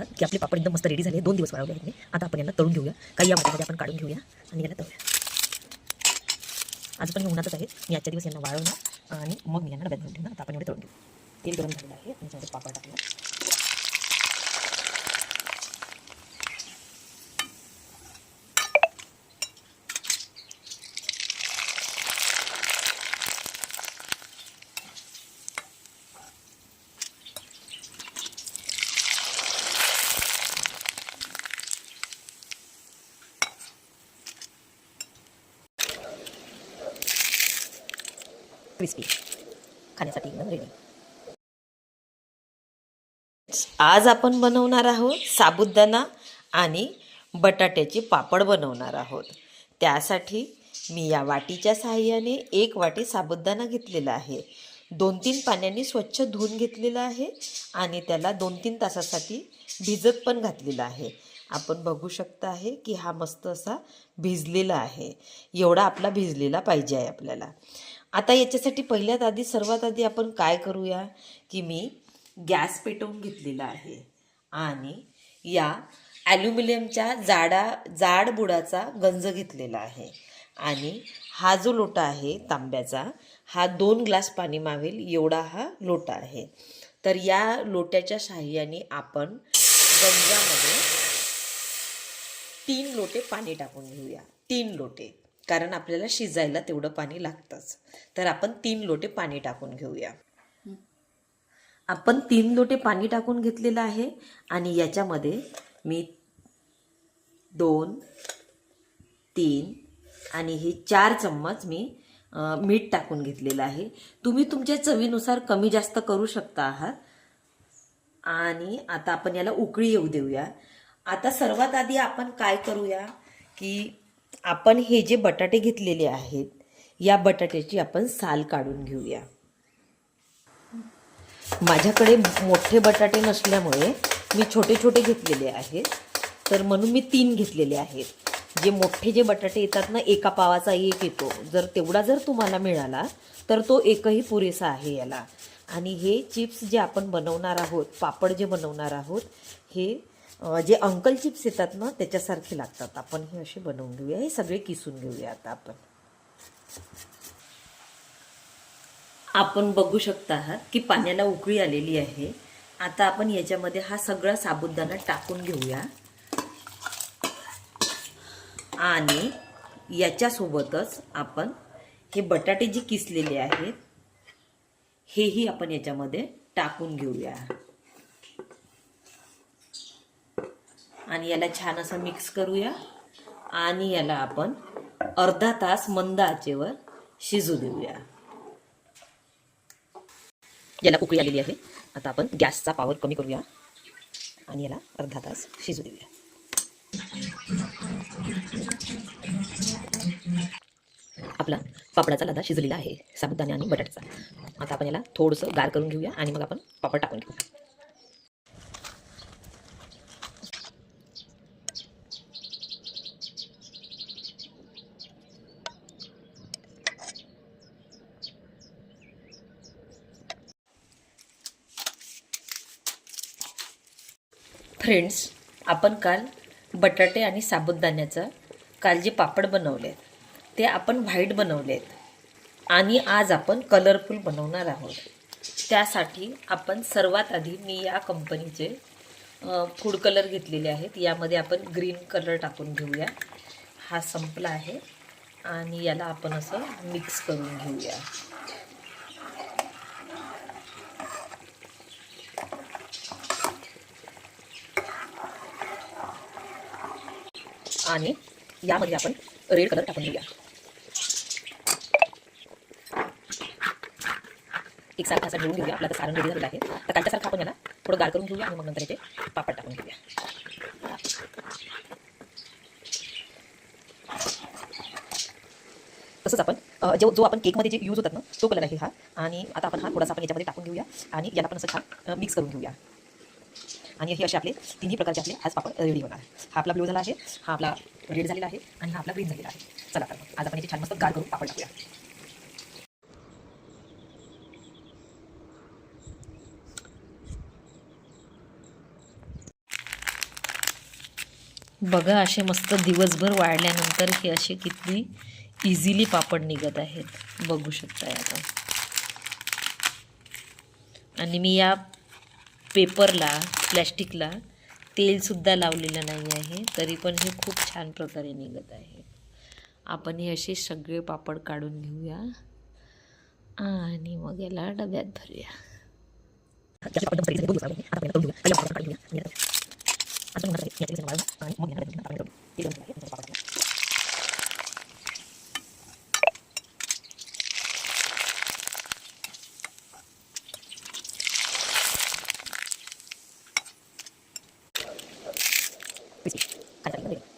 आहात की आपले पापड एकदम मस्त रेडी झाले. दोन दिवस वाळवले आहेत मी. आता आपण यांना तळून घेऊया. काही या आपण काढून घेऊया आणि याला तळूया. आज पण हे उन्हातच आहेत. मी आजच्या दिवस यांना वाळवणार आणि मग मी यांना डब्यात घेऊन ठेवणार. आता आपण एवढे तळून घेऊ. तेल गरम झालेलं आहे. आणि त्याच्यामध्ये पापड टाकूया क्रिस्पी खाण्यासाठी एकदम रेडी आज आपण बनवणार आहोत साबुदाणा आणि बटाट्याचे पापड बनवणार आहोत. त्यासाठी मी या वाटीच्या साहाय्याने एक वाटी साबुदाणा घेतलेला आहे. दोन तीन पाण्याने स्वच्छ धुवून घेतलेला आहे आणि त्याला दोन तीन तासासाठी भिजत पण घातलेला आहे. आपण बघू शकता आहे की हा मस्त असा भिजलेला आहे. एवढा आपला भिजलेला पाहिजे आहे आपल्याला. आता याच्यासाठी पहिल्यात आधी सर्वात आधी आपण काय करूया की मी गॅस पेटवून घेतलेला आहे आणि या ॲल्युमिनियमच्या जाडा जाड बुडाचा गंज घेतलेला आहे. आणि हा जो लोटा आहे तांब्याचा हा दोन ग्लास पाणी मावेल एवढा हा लोटा आहे. तर या लोट्याच्या साह्याने आपण गंजामध्ये तीन लोटे पाणी टाकून घेऊया. तीन लोटे. कारण आपल्याला शिजायला तेवढं पाणी लागतंच. तर आपण तीन लोटे पाणी टाकून घेऊया. आपण तीन लोटे पाणी टाकून घेतलेलं आहे आणि याच्यामध्ये मी दोन तीन आणि हे चार चम्मच मी मीठ टाकून घेतलेलं आहे. तुम्ही तुमच्या चवीनुसार कमी जास्त करू शकता आहात. आणि आता आपण याला उकळी येऊ देऊया. आता सर्वात आधी आपण काय करूया की आपण हे जे बटाटे घेतलेले आहेत या बटाट्याची आपण साल काढून घेऊया. माझ्याकडे मोठे बटाटे नसल्यामुळे मी छोटे छोटे घेतलेले आहेत. तर म्हणून मी तीन घेतलेले आहेत. जे मोठे जे बटाटे येतात ना एका पावाचा एक येतो. जर तेवढा जर तुम्हाला मिळाला तर तो एकही पुरेसा आहे याला. आणि हे चिप्स जे आपण बनवणार आहोत पापड जे बनवणार आहोत हे जे अंकल चिप्स येतात ना त्याच्यासारखे लागतात. आपण हे असे बनवून घेऊया. हे सगळे किसून घेऊया आता आपण. आपण बघू शकता आहात की पाण्याला उकळी आलेली आहे. आता आपण याच्यामध्ये हा सगळा साबुदाणा टाकून घेऊया. आणि याच्यासोबतच आपण हे बटाटे जे किसलेले आहेत हेही आपण याच्यामध्ये टाकून घेऊया. आणि याला छान असं मिक्स करूया. आणि याला आपण अर्धा तास मंद आचेवर शिजू देऊया. याला उकळी आलेली आहे. आता आपण गॅसचा पॉवर कमी करूया. आणि याला अर्धा तास शिजू देऊया. आपला पापडाचा लदा शिजलेला आहे. साबुदाणे आणि बटाट्याचा. आता आपण याला थोडंसं गार करून घेऊया आणि मग आपण पापड टाकून घेऊ फ्रेंड्स आपण काल बटाटे आणि साबुदाण्याचं काल जे पापड बनवले ते आपण व्हाईट बनवलेत. आणि आज आपण कलरफुल बनवणार आहोत. त्यासाठी आपण सर्वात आधी मी या कंपनीचे फूड कलर घेतलेले आहेत. यामध्ये आपण ग्रीन कलर टाकून घेऊया. हा संपला आहे. आणि याला आपण असं मिक्स करून घेऊया. आणि यामध्ये आपण रेड कलर टाकून घेऊया. एकसारखा असा घेऊन घेऊया. आपला तर सारण रेडी झालेलं आहे. तर कालच्यासारखं आपण याला थोडं गार करून घेऊया आणि मग नंतर इथे पापड टाकून घेऊया. तसंच आपण जो जो आपण केकमध्ये जे यूज होतात ना तो कलर आहे हा. आणि आता आपण हा थोडासा आपण याच्यामध्ये टाकून घेऊया. आणि याला आपण असं छान मिक्स करून घेऊया. आणि हे असे आपले तिन्ही प्रकारचे आपले हाच पापड रेडी होणार हा आपला ब्लू झाला आहे हा आपला रेड झालेला आहे आणि हा आपला ग्रीन झालेला आहे. चला तर आज आपण याची छान मस्त गार करून पापड टाकूया. बघा असे मस्त दिवसभर वाळल्यानंतर हे असे किती इझिली पापड निघत आहेत. बघू शकताय आपण आणि मी या पेपरला प्लॅस्टिकला तेलसुद्धा लावलेलं नाही आहे तरी पण हे खूप छान प्रकारे निघत आहे आपण हे असे सगळे पापड काढून घेऊया आणि मग याला डब्यात भरूया 看一下里面内里